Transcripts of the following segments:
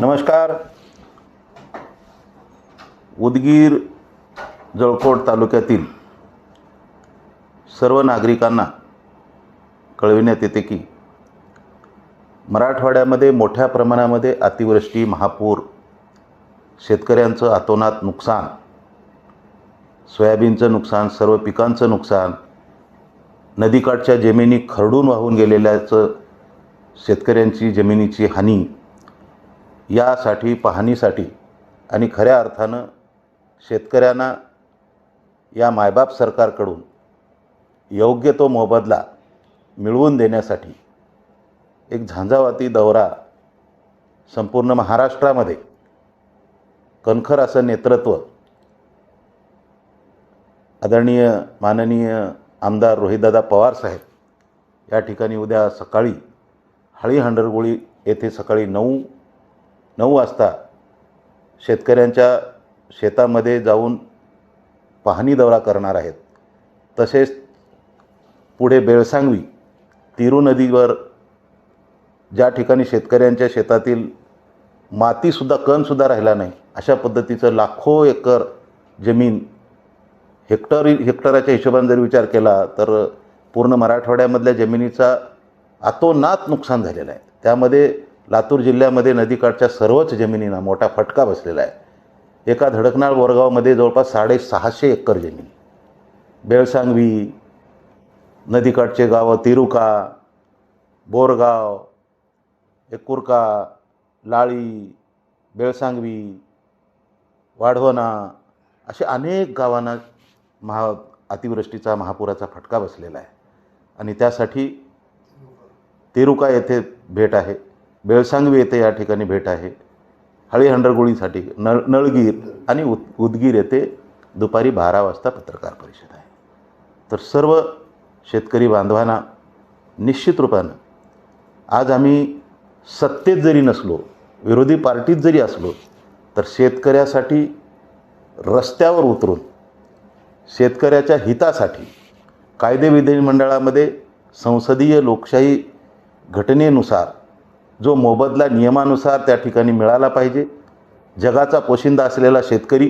नमस्कार. उदगीर जळकोट तालुक्यातील सर्व नागरिकांना कळविण्यात येते की मराठवाड्यामध्ये मोठ्या प्रमाणामध्ये अतिवृष्टी महापूर शेतकऱ्यांचं अतोनात नुकसान सोयाबीनचं नुकसान सर्व पिकांचं नुकसान नदीकाठच्या जमिनी खरडून वाहून गेलेल्याचं शेतकऱ्यांची जमिनीची हानी यासाठी पाहणीसाठी आणि खऱ्या अर्थानं शेतकऱ्यांना या मायबाप सरकारकडून योग्य तो मोबदला मिळवून देण्यासाठी एक झांझावाती दौरा संपूर्ण महाराष्ट्रामध्ये कणखर असं नेतृत्व आदरणीय माननीय आमदार रोहितदादा पवार साहेब या ठिकाणी उद्या सकाळी हळी हंडरगोळी येथे सकाळी नऊ नऊ वाजता शेतकऱ्यांच्या शेतामध्ये जाऊन पाहणी दौरा करणार आहेत. तसेच पुढे बेळसांगवी तिरू नदीवर ज्या ठिकाणी शेतकऱ्यांच्या शेतातील मातीसुद्धा कणसुद्धा राहिला नाही अशा पद्धतीचं लाखो एकर जमीन हेक्टर हेक्टराच्या हिशोबाने जर विचार केला तर पूर्ण मराठवाड्यामधल्या जमिनीचा अतोनात नुकसान झालेलं आहे. त्यामध्ये लातूर जिल्ह्यामध्ये नदीकाठच्या सर्वच जमिनींना मोठा फटका बसलेला आहे. एका धडकनाळ बोरगावमध्ये जवळपास साडेसहाशे एकर जमीन. बेळसांगवी नदीकाठचे गावं तिरुका बोरगाव एकुरका लाळी बेळसांगवी वाढवणा असे अनेक गावांना महा अतिवृष्टीचा महापुराचा फटका बसलेला आहे. आणि त्यासाठी तेरुका येथे भेट आहे. बेळसांगवी येथे या ठिकाणी भेट आहे. हळीहंडरगोळीसाठी नळ नळगीर आणि उद उदगीर येथे दुपारी बारा वाजता पत्रकार परिषद आहे. तर सर्व शेतकरी बांधवांना निश्चित रूपानं आज आम्ही सत्तेत जरी नसलो विरोधी पार्टीत जरी असलो तर शेतकऱ्यासाठी रस्त्यावर उतरून शेतकऱ्याच्या हितासाठी कायदे विधिमंडळामध्ये संसदीय लोकशाही घटनेनुसार जो मोबदला नियमानुसार त्या ठिकाणी मिळाला पाहिजे जगाचा पोशिंदा असलेला शेतकरी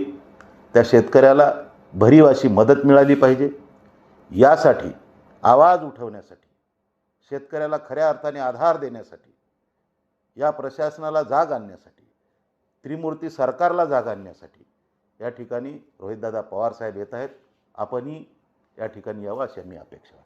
त्या शेतकऱ्याला भरीव अशी मदत मिळाली पाहिजे यासाठी आवाज उठवण्यासाठी शेतकऱ्याला खऱ्या अर्थाने आधार देण्यासाठी या प्रशासनाला जाग आणण्यासाठी त्रिमूर्ती सरकारला जाग आणण्यासाठी या ठिकाणी रोहितदादा पवार साहेब येत आहेत. आपणही या ठिकाणी यावं अशी आम्ही अपेक्षा